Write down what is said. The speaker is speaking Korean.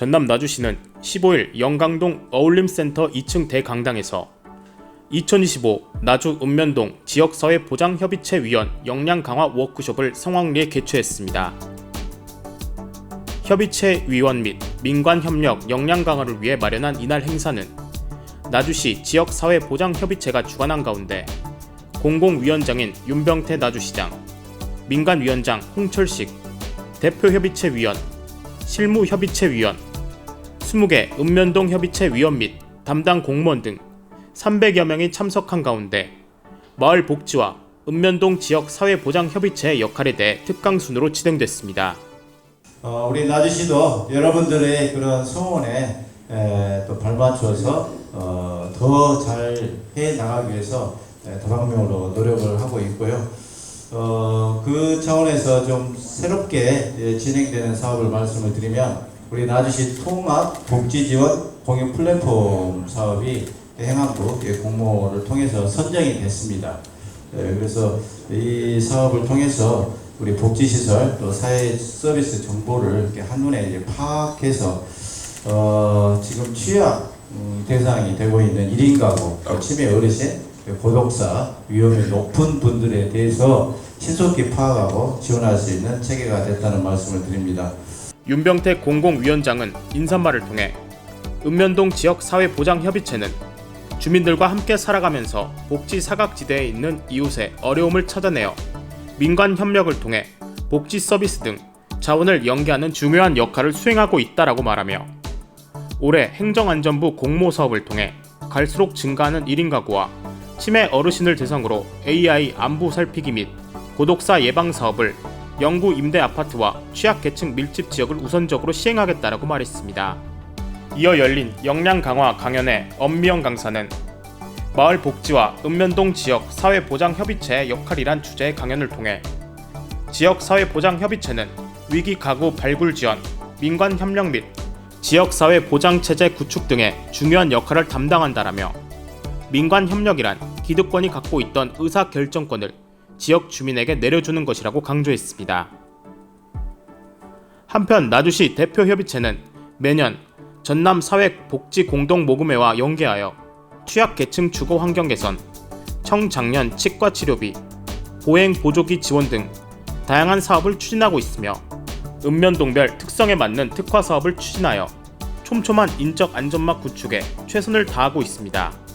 전남 나주시는 15일 영강동 어울림센터 2층 대강당에서 2025 나주 읍면동 지역사회 보장협의체 위원 역량 강화 워크숍을 성황리에 개최했습니다. 협의체 위원 및 민관 협력 역량 강화를 위해 마련한 이날 행사는 나주시 지역사회 보장협의체가 주관한 가운데 공공위원장인 윤병태 나주시장, 민간위원장 홍철식, 대표협의체 위원, 실무협의체 위원, 20개 읍면동 협의체 위원 및 담당 공무원 등 300여 명이 참석한 가운데 마을 복지와 읍면동 지역 사회보장협의체의 역할에 대해 특강순으로 진행됐습니다. 어, 우리 나주시도 여러분들의 그런 소원에 에, 또 발맞춰서 어, 더잘 해 나가기 위해서 에, 다방면으로 노력을 하고 있고요. 어, 그 차원에서 좀 새롭게 예, 진행되는 사업을 말씀을 드리면 우리 나주시 통합 복지 지원 공유 플랫폼 사업이 행안부 예, 공모를 통해서 선정이 됐습니다. 예, 그래서 이 사업을 통해서 우리 복지시설 또 사회 서비스 정보를 이렇게 한눈에 이제 파악해서 어, 지금 취약 음, 대상이 되고 있는 1인 가구, 또 치매 어르신, 고독사 위험이 높은 분들에 대해서 신속히 파악하고 지원할 수 있는 체계가 됐다는 말씀을 드립니다. 윤병태 공공위원장은 인사말을 통해 읍면동 지역 사회보장협의체는 주민들과 함께 살아가면서 복지 사각지대에 있는 이웃의 어려움을 찾아내어 민관 협력을 통해 복지 서비스 등 자원을 연계하는 중요한 역할을 수행하고 있다라고 말하며 올해 행정안전부 공모 사업을 통해 갈수록 증가하는 1인 가구와 치매 어르신을 대상으로 AI 안부 살피기 및 고독사 예방 사업을 영구 임대 아파트와 취약계층 밀집 지역을 우선적으로 시행하겠다라고 말했습니다. 이어 열린 역량 강화 강연의 엄미영 강사는 마을 복지와 읍면동 지역 사회보장협의체의 역할이란 주제의 강연을 통해 지역 사회보장협의체는 위기 가구 발굴 지원, 민관 협력 및 지역 사회 보장 체제 구축 등의 중요한 역할을 담당한다라며 민관 협력이란 기득권이 갖고 있던 의사 결정권을 지역 주민에게 내려주는 것이라고 강조했습니다. 한편 나주시 대표협의체는 매년 전남 사회 복지 공동 모금회와 연계하여 취약계층 주거 환경 개선, 청장년 치과 치료비, 보행 보조기 지원 등 다양한 사업을 추진하고 있으며 읍면동별 특성에 맞는 특화 사업을 추진하여 촘촘한 인적 안전망 구축에 최선을 다하고 있습니다.